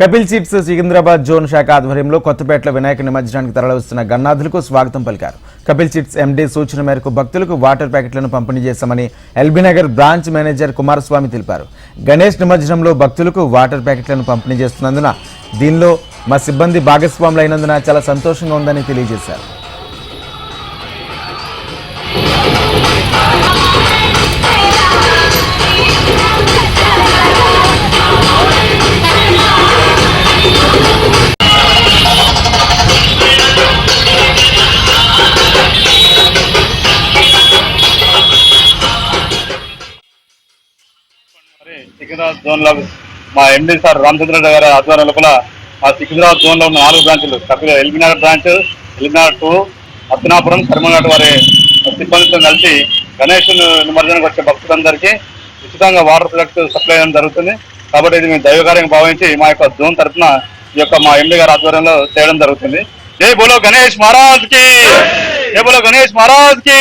Kapil chits Secunderabad zone శాఖ ఆధ్వర్యంలో కొత్తపేటలో వినాయక నిమజ్జనానికి తరలివస్తున్న గన్నాథులకు స్వాగతం పలికారు. కపిల్ చిట్స్ ఎండీ సూచన మేరకు భక్తులకు వాటర్ ప్యాకెట్లను పంపిణీ చేశామని ఎల్బీనగర్ బ్రాంచ్ మేనేజర్ కుమారస్వామి తెలిపారు. గణేష్ నిమజ్జనంలో భక్తులకు వాటర్ ప్యాకెట్లను పంపిణీ చేస్తున్నందున దీనిలో మా సిబ్బంది భాగస్వాములైనందున చాలా సంతోషంగా ఉందని తెలియజేశారు. సికింద్రాబాద్ జోన్లో మా ఎండి సార్ రామచంద్రరెడ్డి గారి ఆధ్వర్యంలో కూడా మా సికింద్రాబాద్ జోన్లో ఉన్న నాలుగు బ్రాంచ్లు కపిల ఎల్బీనగర్ బ్రాంచ్ ఎల్బీనగర్ టూ అర్జునాపురం కర్మనాథ్ వారి సిబ్బందితో కలిసి గణేష్ నిమజ్జనానికి వచ్చే భక్తులందరికీ ఉచితంగా వాటర్ ప్రొడక్ట్ సప్లై చేయడం జరుగుతుంది. కాబట్టి ఇది మేము దైవకార్యంగా భావించి మా యొక్క జోన్ తరఫున ఈ యొక్క మా ఎండి గారి ఆధ్వర్యంలో చేయడం జరుగుతుంది. జై బోలో గణేష్ మహారాజ్కి! జై బోలో గణేష్ మహారాజ్కి!